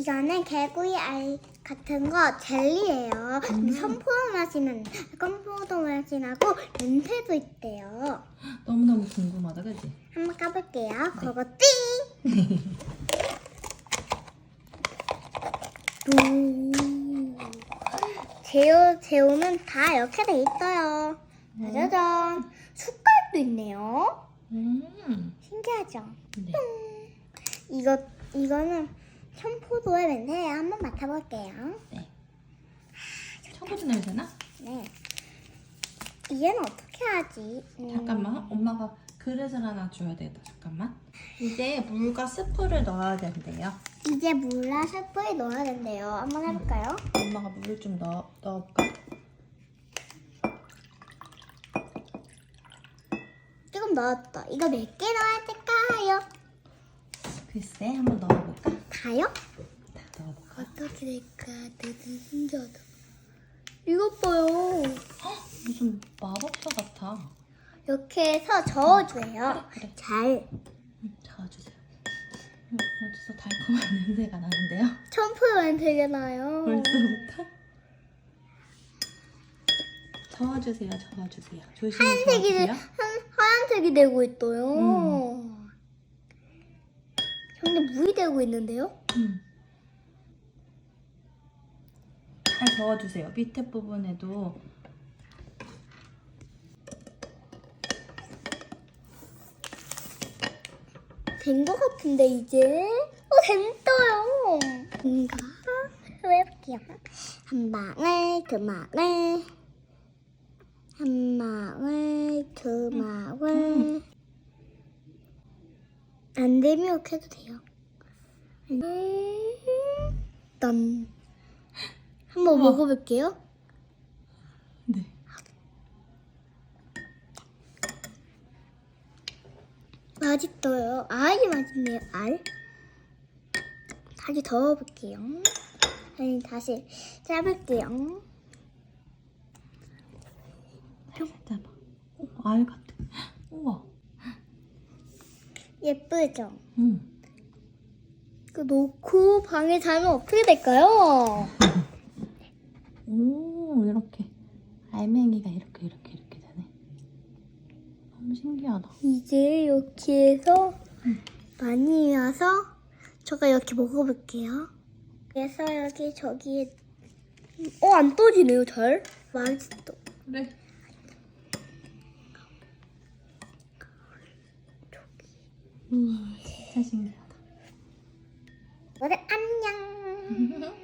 이거는 개구리 알 같은 거 젤리예요. 음. 선포도 맛이 난, 건포도 맛이 나고 냄새도 있대요. 너무너무 궁금하다, 그지? 한번 까볼게요. 네. 그거 띵! 음. 제오, 제오는 다 이렇게 돼 있어요. 네. 짜자잔. 숟갈도 있네요. 음. 신기하죠? 네. 이거, 이거는 청포도의 냄새예요. 한번 맡아볼게요. 네. 청포도 냄새나? 네. 얘는 어떻게 하지? 음, 잠깐만, 엄마가 그릇을 하나 줘야 되겠다. 잠깐만. 이제 물과 스프를 넣어야 된대요. 이제 물랑 살포에 넣어야 된대요. 한번 해볼까요? 엄마가 물을 좀 넣어, 넣어볼까? 조금 넣었다. 이거 몇 개 넣어야 될까요? 글쎄, 한번 넣어볼까? 다요? 어떻게 될까? 되게 신기하다. 이것 봐요. 헉, 무슨 마법사 같아. 이렇게 해서 저어줘요. 그래. 잘. 음, 저어주세요. 음, 어디서 달콤한 냄새가 나는데요? 첨프만 되게 나요. 벌써부터? 저어주세요, 저어주세요. 조심히 하얀색이, 되- 저어주세요. 한, 하얀색이 되고 있어요. 음. 근데 물이 되고 있는데요? 음. 잘 저어주세요. 밑에 부분에도. 된 것 같은데 이제? 어 됐어요. 뭔가? 해볼게요. 한 방울 두 방울. 한 방울 두 방울. 안 되면 이렇게 해도 돼요 난 한번 우와. 먹어볼게요 네. 맛있어요 아이 맛있네요 알 다시 저어볼게요 아니 다시 짜볼게요 잡아. 오, 알 같아. 우와. 예쁘죠? 음. 그 놓고 방에 자면 어떻게 될까요? 오, 이렇게 알맹이가 이렇게 이렇게 이렇게 되네. 너무 신기하다. 이제 이렇게 해서 많이 와서 제가 이렇게 먹어볼게요. 그래서 여기 저기에 어안 떠지네요 잘. 맛있어. 그래. 우와, 진짜 신기하다. 오늘 안녕.